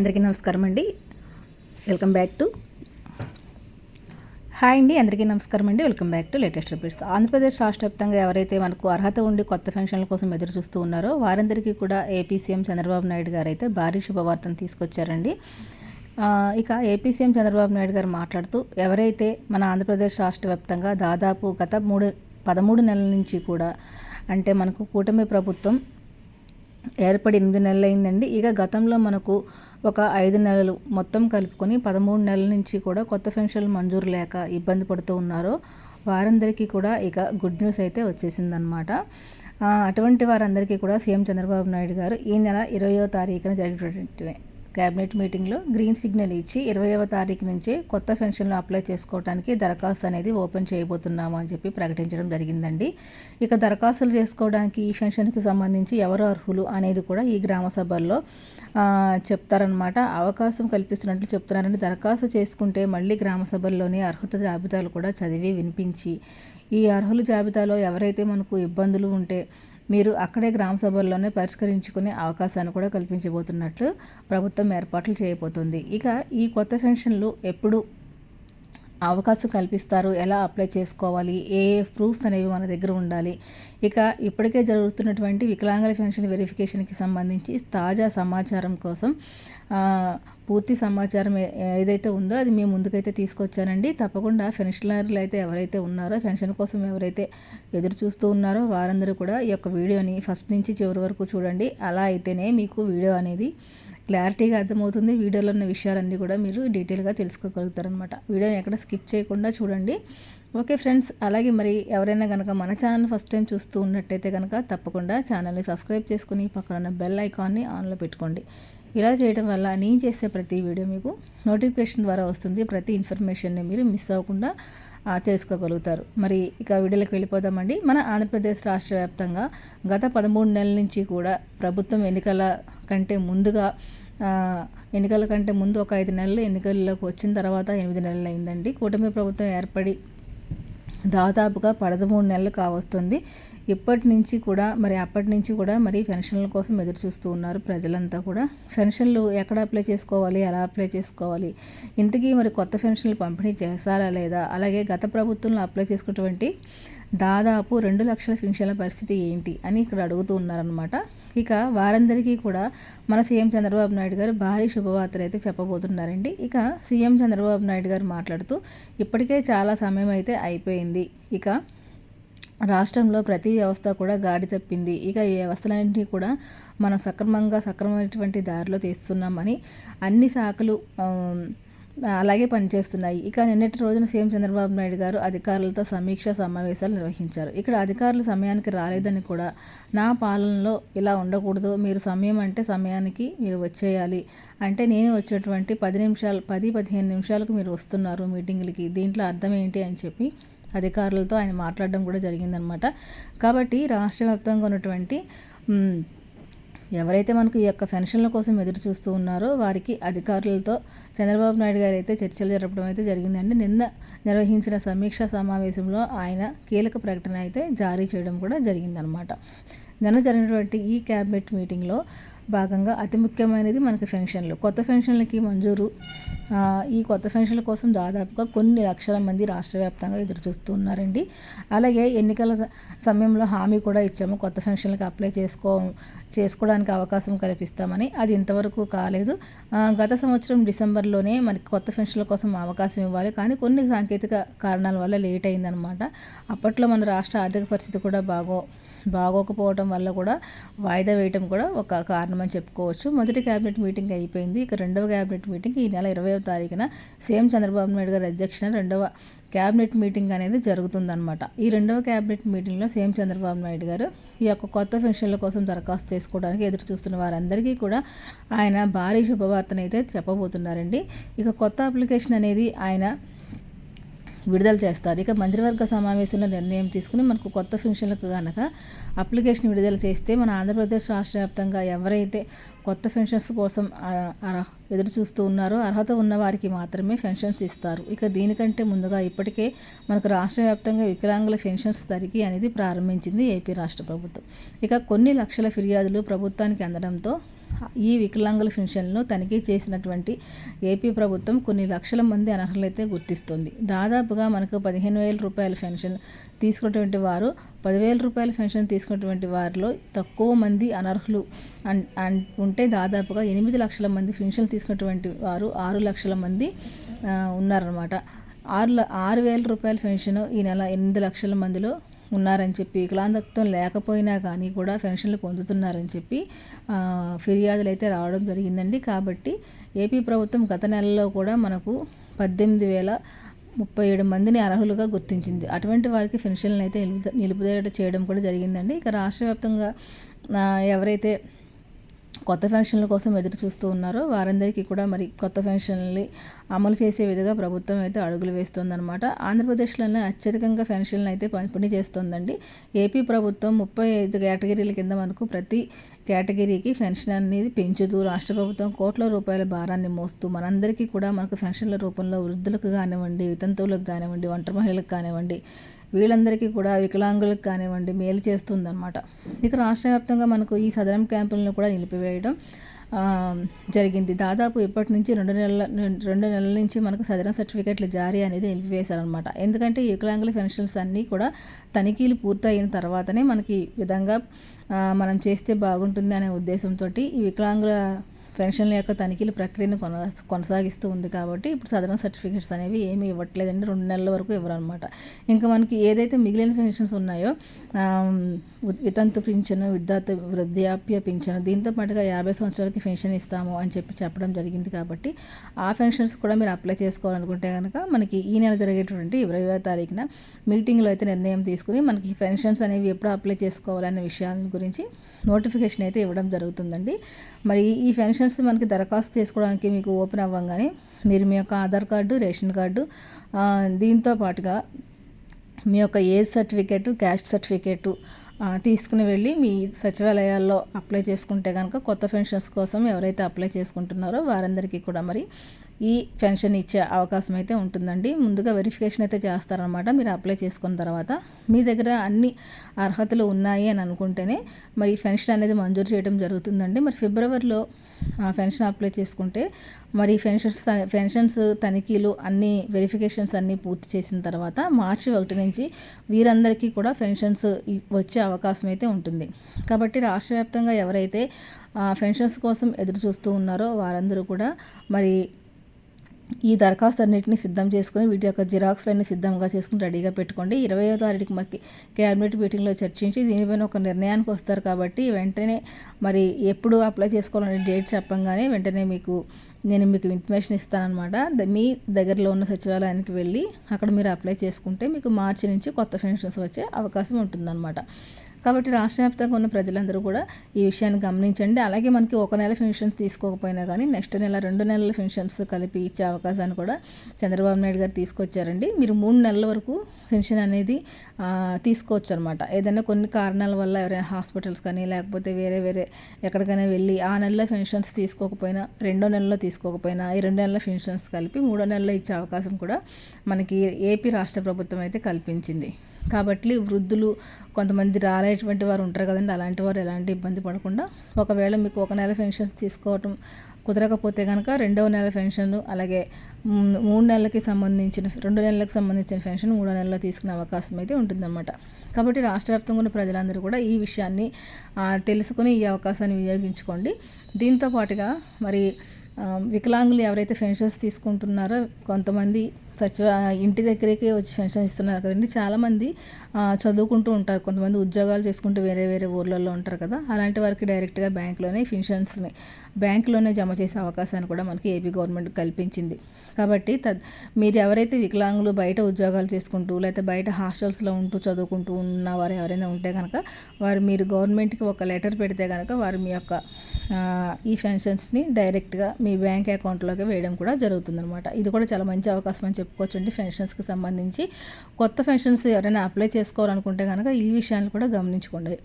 అందరికీ నమస్కారం అండి. వెల్కమ్ బ్యాక్ టు హాయ్ అండి అందరికీ నమస్కారం అండి. Welcome back to latest repeats Andhra Pradesh రాష్ట్ర వ్యాప్తంగా ఎవరైతే మనకు అర్హత ఉండి కొత్త ఫంక్షన్ల కోసం ఎదురు చూస్తూ ఉన్నారో వారందరికీ కూడా ఏపీ సీఎం చంద్రబాబు నాయుడు గారు అయితే భారీ శుభవార్తను తీసుకొచ్చారండి. ఇక ఏపీ సీఎం చంద్రబాబు నాయుడు గారు మాట్లాడుతూ ఎవరైతే మన ఆంధ్రప్రదేశ్ రాష్ట్ర వ్యాప్తంగా దాదాపు గత మూడు పదమూడు నెలల నుంచి కూడా అంటే మనకు కూటమి ప్రభుత్వం ఏర్పడి ఎనిమిది నెలలు అయిందండి ఇక గతంలో మనకు ఒక ఐదు నెలలు మొత్తం కలుపుకొని పదమూడు నెలల నుంచి కూడా కొత్త పెన్షన్లు మంజూరు లేక ఇబ్బంది పడుతూ ఉన్నారో. వారందరికీ కూడా ఇక గుడ్ న్యూస్ అయితే వచ్చేసిందనమాట అటువంటి వారందరికీ కూడా సీఎం చంద్రబాబు నాయుడు గారు ఈ నెల ఇరవయో తారీఖున జరిగినటువంటి క్యాబినెట్ మీటింగ్లో గ్రీన్ సిగ్నల్ ఇచ్చి ఇరవైవ తారీఖు నుంచే కొత్త పెన్షన్లు అప్లై చేసుకోవడానికి దరఖాస్తు అనేది ఓపెన్ చేయబోతున్నాము అని చెప్పి ప్రకటించడం జరిగిందండి. ఇక దరఖాస్తులు చేసుకోవడానికి ఈ పెన్షన్కి సంబంధించి ఎవరు అర్హులు అనేది కూడా ఈ గ్రామ సభల్లో చెప్తారనమాట అవకాశం కల్పిస్తున్నట్లు చెప్తున్నారండి. దరఖాస్తు చేసుకుంటే మళ్ళీ గ్రామ సభల్లోనే అర్హత జాబితాలు కూడా చదివి వినిపించి ఈ అర్హుల జాబితాలో ఎవరైతే మనకు ఇబ్బందులు ఉంటే మీరు అక్కడే గ్రామ సభల్లోనే పరిష్కరించుకునే అవకాశాన్ని కూడా కల్పించబోతున్నట్లు ప్రభుత్వం ఏర్పాట్లు చేయబోతుంది. ఇక ఈ కొత్త పెన్షన్లు ఎప్పుడు అవకాశం కల్పిస్తారు. ఎలా అప్లై చేసుకోవాలి? ఏ ఏ ప్రూఫ్స్ అనేవి మన దగ్గర ఉండాలి? ఇక ఇప్పటికే జరుగుతున్నటువంటి వికలాంగుల పెన్షన్ వెరిఫికేషన్కి సంబంధించి తాజా సమాచారం కోసం పూర్తి సమాచారం ఏదైతే ఉందో అది మేము ముందుకైతే తీసుకొచ్చానండి. తప్పకుండా పెన్షనర్లు అయితే ఎవరైతే ఉన్నారో పెన్షన్ కోసం ఎవరైతే ఎదురు చూస్తూ ఉన్నారో వారందరూ కూడా ఈ యొక్క వీడియోని ఫస్ట్ నుంచి చివరి వరకు చూడండి. అలా అయితేనే మీకు వీడియో అనేది క్లారిటీగా అర్థమవుతుంది వీడియోలో ఉన్న విషయాలన్నీ కూడా మీరు డీటెయిల్గా తెలుసుకోగలుగుతారనమాట వీడియోని ఎక్కడ స్కిప్ చేయకుండా చూడండి. ఓకే ఫ్రెండ్స్ అలాగే మరి ఎవరైనా కనుక మన ఛానల్ ఫస్ట్ టైం చూస్తూ ఉన్నట్టయితే కనుక తప్పకుండా ఛానల్ని సబ్స్క్రైబ్ చేసుకుని పక్కన ఉన్న బెల్ ఐకాన్ని ఆన్లో పెట్టుకోండి. ఇలా చేయడం వల్ల నేను చేసే ప్రతి వీడియో మీకు నోటిఫికేషన్ ద్వారా వస్తుంది. ప్రతి ఇన్ఫర్మేషన్ని మీరు మిస్ అవ్వకుండా తెలుసుకోగలుగుతారు. మరి ఇక వీడియోలకు వెళ్ళిపోదామండి. మన ఆంధ్రప్రదేశ్ రాష్ట్ర వ్యాప్తంగా గత పదమూడు నెలల నుంచి కూడా ప్రభుత్వం ఎన్నికల కంటే ముందుగా ఎన్నికల కంటే ముందు ఒక ఐదు నెలలు ఎన్నికల్లోకి వచ్చిన తర్వాత ఎనిమిది నెలలు అయిందండి. కూటమి ప్రభుత్వం ఏర్పడి దాదాపుగా పదమూడు నెలలు కావస్తుంది. ఇప్పటి నుంచి కూడా మరి అప్పటి నుంచి కూడా మరి పెన్షన్ల కోసం ఎదురు చూస్తూ ఉన్నారు ప్రజలంతా కూడా. పెన్షన్లు ఎక్కడ అప్లై చేసుకోవాలి ఎలా అప్లై చేసుకోవాలి? ఇంతకీ మరి కొత్త పెన్షన్లు పంపిణీ చేస్తారా లేదా? అలాగే గత ప్రభుత్వంలో అప్లై చేసుకున్నటువంటి దాదాపు రెండు లక్షల పెన్షన్ల పరిస్థితి ఏంటి అని ఇక్కడ అడుగుతూ ఉన్నారనమాట ఇక వారందరికీ కూడా మన సీఎం చంద్రబాబు నాయుడు గారు భారీ శుభవార్తలు అయితే చెప్పబోతున్నారండి. ఇక సీఎం చంద్రబాబు నాయుడు గారు మాట్లాడుతూ ఇప్పటికే చాలా సమయం అయితే అయిపోయింది. ఇక రాష్ట్రంలో ప్రతి వ్యవస్థ కూడా గాడి తప్పింది. ఇక ఈ వ్యవస్థలన్నింటినీ కూడా మనం సక్రమంగా సక్రమమైనటువంటి దారిలో తీస్తున్నామని అన్ని శాఖలు అలాగే పనిచేస్తున్నాయి. ఇక నిన్నటి రోజున సీఎం చంద్రబాబు నాయుడు గారు అధికారులతో సమీక్ష సమావేశాలు నిర్వహించారు. ఇక్కడ అధికారులు సమయానికి రాలేదని కూడా నా పాలనలో ఇలా ఉండకూడదు మీరు సమయం అంటే సమయానికి మీరు వచ్చేయాలి అంటే నేను వచ్చేటువంటి పది నిమిషాలు పది పదిహేను నిమిషాలకు మీరు వస్తున్నారు మీటింగ్లకి. దీంట్లో అర్థం ఏంటి అని చెప్పి అధికారులతో ఆయన మాట్లాడడం కూడా జరిగిందనమాట. కాబట్టి రాష్ట్ర వ్యాప్తంగా ఉన్నటువంటి ఎవరైతే మనకు ఈ యొక్క పెన్షన్ల కోసం ఎదురు చూస్తూ ఉన్నారో వారికి అధికారులతో చంద్రబాబు నాయుడు గారు అయితే చర్చలు జరపడం అయితే జరిగిందండి. నిన్న నిర్వహించిన సమీక్షా సమావేశంలో ఆయన కీలక ప్రకటన అయితే జారీ చేయడం కూడా జరిగిందనమాట నిన్న జరిగినటువంటి ఈ క్యాబినెట్ మీటింగ్లో భాగంగా అతి ముఖ్యమైనది మనకి పెన్షన్లు. కొత్త పెన్షన్లకి మంజూరు ఈ కొత్త పెన్షన్ల కోసం దాదాపుగా కొన్ని లక్షల మంది రాష్ట్ర వ్యాప్తంగా ఎదురు చూస్తూ ఉన్నారండి. అలాగే ఎన్నికల సమయంలో హామీ కూడా ఇచ్చాము. కొత్త పెన్షన్లకు అప్లై చేసుకో చేసుకోవడానికి అవకాశం కల్పిస్తామని. అది ఇంతవరకు కాలేదు. గత సంవత్సరం డిసెంబర్లోనే మనకి కొత్త పెన్షన్ల కోసం అవకాశం ఇవ్వాలి. కానీ కొన్ని సాంకేతిక కారణాల వల్ల లేట్ అయిందనమాట అప్పట్లో మన రాష్ట్ర ఆర్థిక పరిస్థితి కూడా బాగో బాగోకపోవడం వల్ల కూడా వాయిదా వేయటం కూడా ఒక కారణం అని చెప్పుకోవచ్చు. మొదటి క్యాబినెట్ మీటింగ్ అయిపోయింది. ఇక రెండవ క్యాబినెట్ మీటింగ్ ఈ నెల ఇరవైవ తారీఖున సీఎం చంద్రబాబు నాయుడు గారి అధ్యక్షన రెండవ క్యాబినెట్ మీటింగ్ అనేది జరుగుతుందన్నమాట. ఈ రెండవ క్యాబినెట్ మీటింగ్లో సీఎం చంద్రబాబు నాయుడు గారు ఈ యొక్క కొత్త పెన్షన్ల కోసం దరఖాస్తు చేసుకోవడానికి ఎదురు చూస్తున్న వారందరికీ కూడా ఆయన భారీ శుభవార్తనైతే చెప్పబోతున్నారండి. ఇక కొత్త అప్లికేషన్ అనేది ఆయన విడుదల చేస్తారు. ఇక మంత్రివర్గ సమావేశంలో నిర్ణయం తీసుకుని మనకు కొత్త పెన్షన్లకు కనుక అప్లికేషన్ విడుదల చేస్తే మన ఆంధ్రప్రదేశ్ రాష్ట్ర వ్యాప్తంగా ఎవరైతే కొత్త పెన్షన్స్ కోసం ఎదురు చూస్తూ ఉన్నారో అర్హత ఉన్న వారికి మాత్రమే పెన్షన్స్ ఇస్తారు. ఇక దీనికంటే ముందుగా ఇప్పటికే మనకు రాష్ట్ర వ్యాప్తంగా వికలాంగుల పెన్షన్స్ తరిగి అనేది ప్రారంభించింది ఏపీ రాష్ట్ర ప్రభుత్వం. ఇక కొన్ని లక్షల ఫిర్యాదులు ప్రభుత్వానికి అందడంతో ఈ వికలాంగుల పెన్షన్లను తనిఖీ చేసినటువంటి ఏపీ ప్రభుత్వం కొన్ని లక్షల మంది అనర్హులైతే గుర్తిస్తుంది. దాదాపుగా మనకు పదిహేను వేల రూపాయల పెన్షన్ తీసుకున్నటువంటి వారు పదివేల రూపాయల పెన్షన్ తీసుకున్నటువంటి వారిలో తక్కువ మంది అనర్హులు అన్ ఉంటే దాదాపుగా ఎనిమిది లక్షల మంది పెన్షన్ తీసుకున్నటువంటి వారు ఆరు లక్షల మంది ఉన్నారన్నమాట. ఆరు ఆరు వేల రూపాయల పెన్షన్ ఈ నెల ఎనిమిది లక్షల మందిలో ఉన్నారని చెప్పి వికలాంగత్వం లేకపోయినా కానీ కూడా పెన్షన్లు పొందుతున్నారని చెప్పి ఫిర్యాదులు అయితే రావడం జరిగిందండి. కాబట్టి ఏపీ ప్రభుత్వం గత నెలలో కూడా మనకు పద్దెనిమిది వేల ముప్పై ఏడు మందిని అర్హులుగా గుర్తించింది. అటువంటి వారికి పెన్షన్లు అయితే నిలుపు నిలుపుదేట చేయడం కూడా జరిగిందండి. ఇక రాష్ట్ర వ్యాప్తంగా ఎవరైతే కొత్త పెన్షన్ల కోసం ఎదురు చూస్తూ ఉన్నారో వారందరికీ కూడా మరి కొత్త పెన్షన్లు అమలు చేసే విధంగా ప్రభుత్వం అయితే అడుగులు వేస్తుందన్నమాట. ఆంధ్రప్రదేశ్లోనే అత్యధికంగా పెన్షన్లు అయితే పంపిణీ చేస్తుందండి. ఏపీ ప్రభుత్వం ముప్పై ఐదు కేటగిరీల కింద మనకు ప్రతి కేటగిరీకి పెన్షన్ అనేది పెంచుతూ రాష్ట్ర ప్రభుత్వం కోట్ల రూపాయల భారాన్ని మోస్తూ మనందరికీ కూడా మనకు పెన్షన్ల రూపంలో వృద్ధులకు కానివ్వండి వితంతువులకు కానివ్వండి ఒంటరి మహిళలకు కానివ్వండి వీళ్ళందరికీ కూడా వికలాంగులకు కానివ్వండి మేలు చేస్తుందన్నమాట. ఇక రాష్ట్ర వ్యాప్తంగా మనకు ఈ సదరం క్యాంపులను కూడా నిలిపివేయడం జరిగింది. దాదాపు ఇప్పటి నుంచి రెండు నెలల రెండు నెలల నుంచి మనకు సదరం సర్టిఫికేట్లు జారీ అనేది నిలిపివేశారనమాట ఎందుకంటే ఈ వికలాంగుల పెన్షన్స్ అన్నీ కూడా తనిఖీలు పూర్తయిన తర్వాతనే మనకి విధంగా మనం చేస్తే బాగుంటుంది అనే ఉద్దేశంతో ఈ వికలాంగుల పెన్షన్ల యొక్క తనిఖీల ప్రక్రియను కొన కొనసాగిస్తూ ఉంది కాబట్టి ఇప్పుడు సదరన్ సర్టిఫికేట్స్ అనేవి ఏమీ ఇవ్వట్లేదండి. రెండు నెలల వరకు ఇవ్వరనమాట ఇంకా మనకి ఏదైతే మిగిలిన పెన్షన్స్ ఉన్నాయో వితంతు పింఛను విద్యార్థి వృద్ధాప్య పింఛను దీంతో పాటుగా యాభై సంవత్సరాలకి పెన్షన్ ఇస్తాము అని చెప్పి చెప్పడం జరిగింది కాబట్టి ఆ పెన్షన్స్ కూడా మీరు అప్లై చేసుకోవాలనుకుంటే కనుక మనకి ఈ నెల జరిగేటువంటి ఇరవై తారీఖున మీటింగ్లో అయితే నిర్ణయం తీసుకుని మనకి పెన్షన్స్ అనేవి ఎప్పుడు అప్లై చేసుకోవాలనే విషయాల గురించి నోటిఫికేషన్ అయితే ఇవ్వడం జరుగుతుందండి. మరి ఈ పెన్షన్ పెన్షన్స్ మనకి దరఖాస్తు చేసుకోవడానికి మీకు ఓపెన్ అవ్వగానే మీరు మీ యొక్క ఆధార్ కార్డు రేషన్ కార్డు దీంతో పాటుగా మీ యొక్క ఏజ్ సర్టిఫికేటు క్యాస్ట్ సర్టిఫికేటు తీసుకుని వెళ్ళి మీ సచివాలయాల్లో అప్లై చేసుకుంటే కనుక కొత్త పెన్షన్స్ కోసం ఎవరైతే అప్లై చేసుకుంటున్నారో వారందరికీ కూడా మరి ఈ పెన్షన్ ఇచ్చే అవకాశం అయితే ఉంటుందండి. ముందుగా వెరిఫికేషన్ అయితే చేస్తారనమాట మీరు అప్లై చేసుకున్న తర్వాత మీ దగ్గర అన్ని అర్హతలు ఉన్నాయి అని అనుకుంటేనే మరి పెన్షన్ అనేది మంజూరు చేయడం జరుగుతుందండి. మరి ఫిబ్రవరిలో పెన్షన్ అప్లై చేసుకుంటే మరి పెన్షన్స్ పెన్షన్స్ తనిఖీలు అన్ని వెరిఫికేషన్స్ అన్నీ పూర్తి చేసిన తర్వాత మార్చి ఒకటి నుంచి వీరందరికీ కూడా పెన్షన్స్ వచ్చే అవకాశం అయితే ఉంటుంది. కాబట్టి రాష్ట్ర వ్యాప్తంగా ఎవరైతే పెన్షన్స్ కోసం ఎదురు చూస్తూ ఉన్నారో వారందరూ కూడా మరి ఈ దరఖాస్తు అన్నింటినీ సిద్ధం చేసుకుని వీటి యొక్క జిరాక్స్లన్నీ సిద్ధంగా చేసుకుని రెడీగా పెట్టుకోండి. ఇరవయో తారీఖు మనకి క్యాబినెట్ మీటింగ్లో చర్చించి దీనిపైన ఒక నిర్ణయానికి వస్తారు కాబట్టి వెంటనే మరి ఎప్పుడు అప్లై చేసుకోవాలనే డేట్ చెప్పంగానే వెంటనే మీకు నేను మీకు ఇన్ఫర్మేషన్ ఇస్తానమాట మీ దగ్గరలో ఉన్న సచివాలయానికి వెళ్ళి అక్కడ మీరు అప్లై చేసుకుంటే మీకు మార్చి నుంచి కొత్త పెన్షన్స్ వచ్చే అవకాశం ఉంటుందన్నమాట. కాబట్టి రాష్ట్ర వ్యాప్తంగా ఉన్న ప్రజలందరూ కూడా ఈ విషయాన్ని గమనించండి. అలాగే మనకి ఒక నెల పెన్షన్స్ తీసుకోకపోయినా కానీ నెక్స్ట్ నెల రెండు నెలల పెన్షన్స్ కలిపి ఇచ్చే అవకాశాన్ని కూడా చంద్రబాబు నాయుడు గారు తీసుకొచ్చారండి. మీరు మూడు నెలల వరకు పెన్షన్ అనేది తీసుకోవచ్చు అనమాట ఏదైనా కొన్ని కారణాల వల్ల ఎవరైనా హాస్పిటల్స్ కానీ లేకపోతే వేరే వేరే ఎక్కడికైనా వెళ్ళి ఆ నెలలో పెన్షన్స్ తీసుకోకపోయినా రెండో నెలలో తీసుకోకపోయినా ఈ రెండు నెలల పెన్షన్స్ కలిపి మూడో నెలలో ఇచ్చే అవకాశం కూడా మనకి ఏపీ రాష్ట్ర ప్రభుత్వం అయితే కల్పించింది. కాబట్టి వృద్ధులు కొంతమంది రాలేటువంటి వారు ఉంటారు కదండి అలాంటి వారు ఎలాంటి ఇబ్బంది పడకుండా ఒకవేళ మీకు ఒక నెల పెన్షన్స్ తీసుకోవటం కుదరకపోతే కనుక రెండవ నెల పెన్షన్ అలాగే మూడు నెలలకి సంబంధించిన రెండు నెలలకు సంబంధించిన పెన్షన్ మూడో నెలలో తీసుకునే అవకాశం అయితే ఉంటుందన్నమాట. కాబట్టి రాష్ట్ర వ్యాప్తంగా ఉన్న ప్రజలందరూ కూడా ఈ విషయాన్ని తెలుసుకుని ఈ అవకాశాన్ని వినియోగించుకోండి. దీంతో పాటుగా మరి వికలాంగులు ఎవరైతే పెన్షన్స్ తీసుకుంటున్నారో కొంతమంది సచివ ఇంటి దగ్గరికి వచ్చి పెన్షన్ ఇస్తున్నారు కదండి. చాలామంది చదువుకుంటూ ఉంటారు. కొంతమంది ఉద్యోగాలు చేసుకుంటూ వేరే వేరే ఊర్లలో ఉంటారు కదా. అలాంటి వారికి డైరెక్ట్గా బ్యాంక్లోనే పెన్షన్స్ని బ్యాంకులోనే జమ చేసే అవకాశాన్ని కూడా మనకి ఏపీ గవర్నమెంట్ కల్పించింది. కాబట్టి తద్ మీరు ఎవరైతే వికలాంగులు బయట ఉద్యోగాలు చేసుకుంటూ లేకపోతే బయట హాస్టల్స్లో ఉంటూ చదువుకుంటూ ఉన్న వారు ఎవరైనా ఉంటే కనుక వారు మీరు గవర్నమెంట్కి ఒక లెటర్ పెడితే కనుక వారు మీ యొక్క ఈ పెన్షన్స్ని డైరెక్ట్గా మీ బ్యాంక్ అకౌంట్లోకి వేయడం కూడా జరుగుతుందన్నమాట. ఇది కూడా చాలా మంచి అవకాశం అని చెప్పి చెప్పుకోవచ్చండి పెన్షన్స్కి సంబంధించి. కొత్త పెన్షన్స్ ఎవరైనా అప్లై చేసుకోవాలనుకుంటే కనుక ఈ విషయాన్ని కూడా గమనించుకోండి.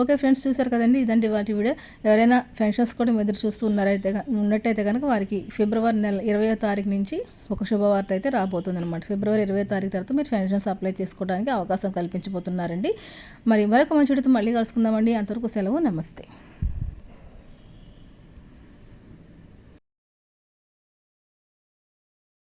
ఓకే ఫ్రెండ్స్ చూసారు కదండి? ఇదండి వాటి వీడియో. ఎవరైనా పెన్షన్స్ కూడా ఎదురు చూస్తూ ఉన్నారైతే ఉన్నట్టయితే కనుక వారికి ఫిబ్రవరి నెల ఇరవై తారీఖు నుంచి ఒక శుభవార్త అయితే రాబోతుంది అనమాట ఫిబ్రవరి ఇరవై తారీఖు తర్వాత మీరు పెన్షన్స్ అప్లై చేసుకోవడానికి అవకాశం కల్పించబోతున్నారండి. మరి మరొక మంచి మళ్ళీ కలుసుకుందామండి. అంతవరకు సెలవు నమస్తే.